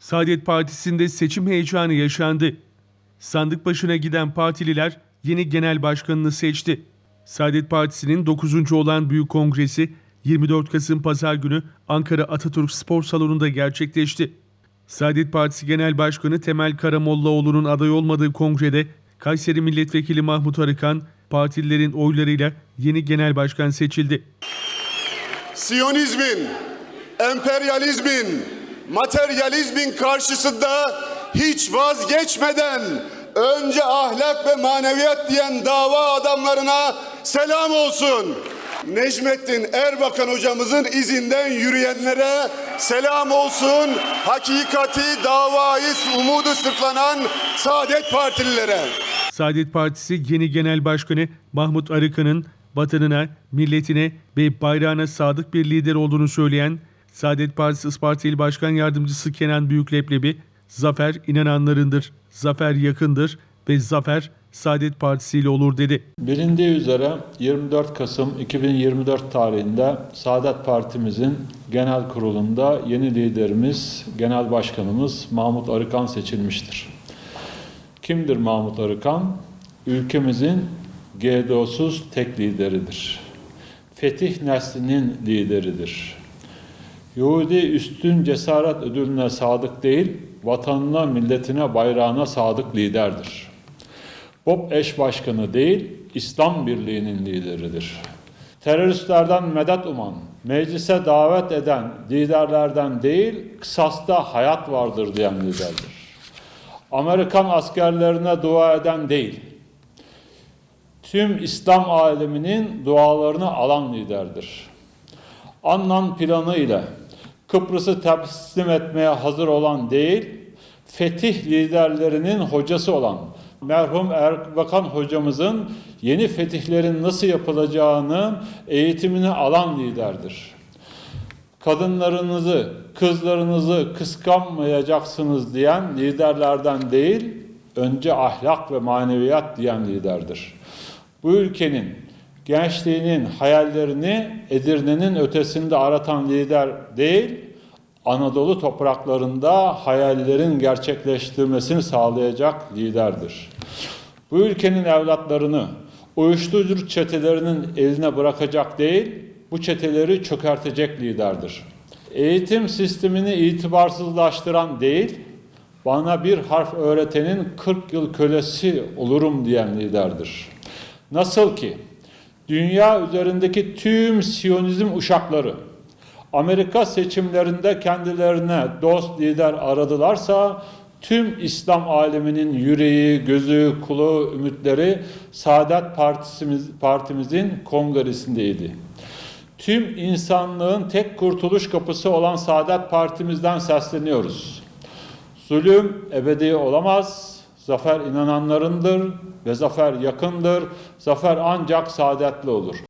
Saadet Partisi'nde seçim heyecanı yaşandı. Sandık başına giden partililer yeni genel başkanını seçti. Saadet Partisi'nin 9. olan Büyük Kongresi 24 Kasım Pazar günü Ankara Atatürk Spor Salonu'nda gerçekleşti. Saadet Partisi Genel Başkanı Temel Karamollaoğlu'nun aday olmadığı kongrede Kayseri Milletvekili Mahmut Arıkan partililerin oylarıyla yeni genel başkan seçildi. Siyonizmin, emperyalizmin, materyalizmin karşısında hiç vazgeçmeden önce ahlak ve maneviyat diyen dava adamlarına selam olsun. Necmettin Erbakan hocamızın izinden yürüyenlere selam olsun. Hakikati, davayı, umudu sırtlanan Saadet Partililere. Saadet Partisi yeni genel başkanı Mahmut Arıkan'ın vatanına, milletine ve bayrağına sadık bir lider olduğunu söyleyen Saadet Partisi Isparta İl Başkan Yardımcısı Kenan Büyükleplebi, zafer inananlarındır, zafer yakındır ve zafer Saadet Partisi ile olur dedi. Bilindiği üzere 24 Kasım 2024 tarihinde Saadet Partimizin genel kurulunda yeni liderimiz, genel başkanımız Mahmut Arıkan seçilmiştir. Kimdir Mahmut Arıkan? Ülkemizin GDO'suz tek lideridir. Fetih neslinin lideridir. Yahudi üstün cesaret ödülüne sadık değil, vatanına, milletine, bayrağına sadık liderdir. BOP eş başkanı değil, İslam Birliği'nin lideridir. Teröristlerden medet uman, meclise davet eden liderlerden değil, kısasta hayat vardır diyen liderdir. Amerikan askerlerine dua eden değil, tüm İslam aleminin dualarını alan liderdir. Annan planı ile Kıbrıs'ı teslim etmeye hazır olan değil, fetih liderlerinin hocası olan merhum Erbakan hocamızın yeni fetihlerin nasıl yapılacağını eğitimini alan liderdir. Kadınlarınızı, kızlarınızı kıskanmayacaksınız diyen liderlerden değil, önce ahlak ve maneviyat diyen liderdir. Bu ülkenin gençliğinin hayallerini Edirne'nin ötesinde aratan lider değil, Anadolu topraklarında hayallerin gerçekleştirmesini sağlayacak liderdir. Bu ülkenin evlatlarını uyuşturucu çetelerinin eline bırakacak değil, bu çeteleri çökertecek liderdir. Eğitim sistemini itibarsızlaştıran değil, bana bir harf öğretenin 40 yıl kölesi olurum diyen liderdir. Nasıl ki dünya üzerindeki tüm Siyonizm uşakları Amerika seçimlerinde kendilerine dost lider aradılarsa tüm İslam aleminin yüreği, gözü, kulağı, ümitleri Saadet Partisimiz, Partimizin kongresindeydi. Tüm insanlığın tek kurtuluş kapısı olan Saadet Partimizden sesleniyoruz. Zulüm ebedi olamaz, zafer inananlarındır ve zafer yakındır, zafer ancak saadetli olur.